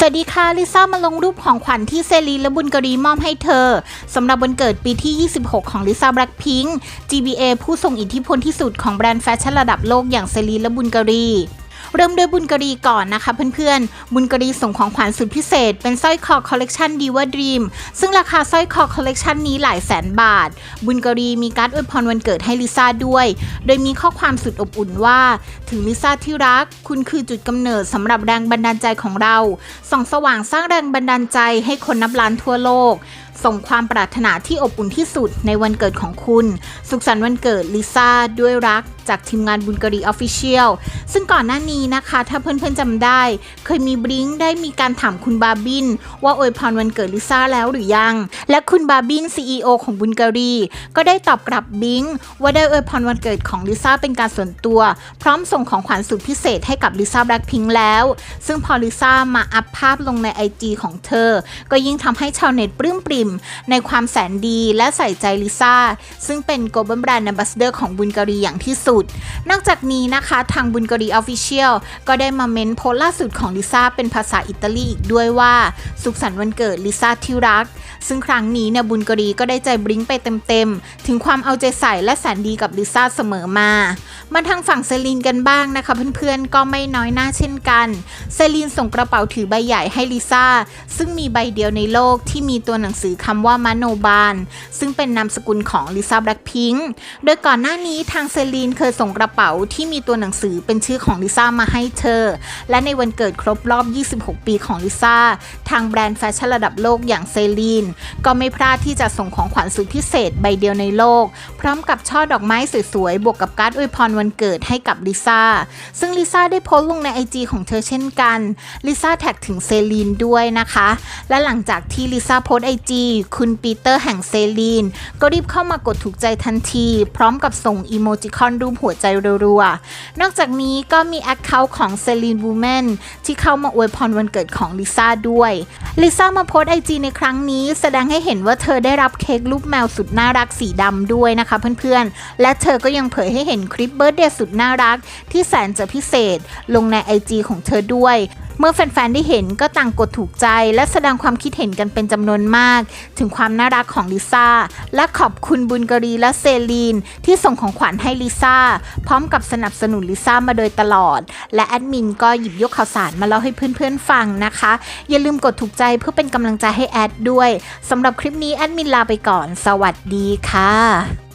สวัสดีค่ะ ลิซ่ามาลงรูปของขวัญที่เซรีและบุญกรีมอบให้เธอสำหรับวันเกิดปีที่ 26 ของลิซ่าแบล็คพิงค์ GBA ผู้ทรงอิทธิพลที่สุดของแบรนด์แฟชั่นระดับโลกอย่างเซรีและบุญกรี เริ่มด้วยบุญกรีก่อนนะคะเพื่อนๆ บุญกรีส่งของขวัญสุดพิเศษ เป็นสร้อยคอคอลเลกชันดีว่าดรีมซึ่งราคาสร้อยคอคอลเลกชันนี้หลายแสนบาท บุญกรีมีการ์ดอวยพรวันเกิดให้ลิซ่าด้วย โดยมีข้อความสุดอบอุ่นว่า ถึงลิซ่าที่รัก คุณคือจุดกำเนิดสำหรับแรงบันดาลใจของเราส่องสว่างสร้างแรงบันดาลใจให้คนนับล้านทั่วโลก ส่งความปรารถนาที่อบอุ่นที่สุดในวันเกิดของคุณ สุขสันต์วันเกิดลิซ่าด้วยรักจากทีมงานบุญกรีออฟฟิเชียลซึ่งก่อนหน้านี้นะคะ ถ้าเพื่อนๆจำได้ เคยมีบลิงได้มีการถามคุณบาบิน ว่าอวยพรวันเกิดลิซ่าแล้วหรือยัง และคุณบาบิน CEO ของบุญกรี ก็ได้ตอบกลับบิงว่าได้อวยพรวันเกิดของลิซ่าเป็นการส่วนตัว พร้อมส่งของขวัญสุดพิเศษให้กับลิซ่าแบล็คพิงค์แล้ว ซึ่งพอลิซ่ามาอัพภาพลงใน IG ของเธอ ก็ยิ่งทำให้ชาวเน็ตปลื้มปริ่มในความแสนดีและใส่ใจลิซ่า ซึ่งเป็น global brand ambassador ของบุญกรีอย่างที่สุด นอกจากนี้นะคะทางบุญกรี Official ก็ได้มาเม้นโพสล่าสุดของลิซ่าเป็นภาษาอิตาลีอีกด้วยว่า สุขสันต์วันเกิดลิซ่าที่รัก ซึ่งครั้งนี้เนี่ยบุญกรีก็ได้ใจบลิงไปเต็มๆ ถึงความเอาใจใส่และแสนดีกับลิซ่าเสมอมา มาทางฝั่งเซลีนกันบ้างนะคะเพื่อนๆ ก็ไม่น้อยหน้าเช่นกัน เซลีนส่งกระเป๋าถือใบใหญ่ให้ลิซ่า ซึ่งมีใบเดียวในโลกที่มีตัวหนังสือคำว่ามโนบาลซึ่งเป็นนามสกุลของลิซ่าแบล็คพิงค์ โดยก่อนหน้านี้ทางเซลีนเคยส่งกระเป๋าที่มีตัวหนังสือเป็นชื่อของลิซ่ามาให้เธอ และในวันเกิดครบรอบ 26 ปีของลิซ่า ทางแบรนด์แฟชั่นระดับโลกอย่างเซลีนก็ไม่พลาดที่จะส่งของขวัญสุดพิเศษใบเดียวในโลก พร้อมกับช่อดอกไม้สวยๆ บวกกับการ์ดอวยพรวันเกิดให้กับลิซ่า ซึ่งลิซ่าได้โพสต์ลงใน IG ของเธอเช่นกัน ลิซ่าแท็กถึงเซลีนด้วยนะคะ และหลังจากที่ลิซ่าโพสไอจีคุณปีเตอร์แห่งเซลีน ก็รีบเข้ามากดถูกใจทันที พร้อมกับส่งอีโมจิคอนรูปหัวใจรัวๆ นอกจากนี้ก็มีแอคเคาท์ของเซลีนวูแมนที่เข้ามาอวยพรวันเกิดของลิซ่าด้วย ลิซ่ามาโพสไอจีในครั้งนี้แสดงให้เห็นว่าเธอได้รับเค้กรูปแมวสุดน่ารักสีดำด้วยนะคะเพื่อนๆ และเธอก็ยังเผยให้เห็นคลิปเบิร์ดเดย์สุดน่ารักที่แสนจะพิเศษลงใน IG ของเธอด้วย เมื่อแฟนๆ ได้เห็นก็ต่างกดถูกใจ และแสดงความคิดเห็นกันเป็นจำนวนมาก ถึงความน่ารักของลิซ่า และขอบคุณบุญกรีและเซลีน ที่ส่งของขวัญให้ลิซ่า พร้อมกับสนับสนุนลิซ่ามาโดยตลอด และแอดมินก็หยิบยกข่าวสารมาเล่าให้เพื่อนๆ ฟังนะคะ อย่าลืมกดถูกใจเพื่อเป็นกำลังใจให้แอดด้วยสำหรับคลิปนี้แอดมินลาไปก่อน สวัสดีค่ะ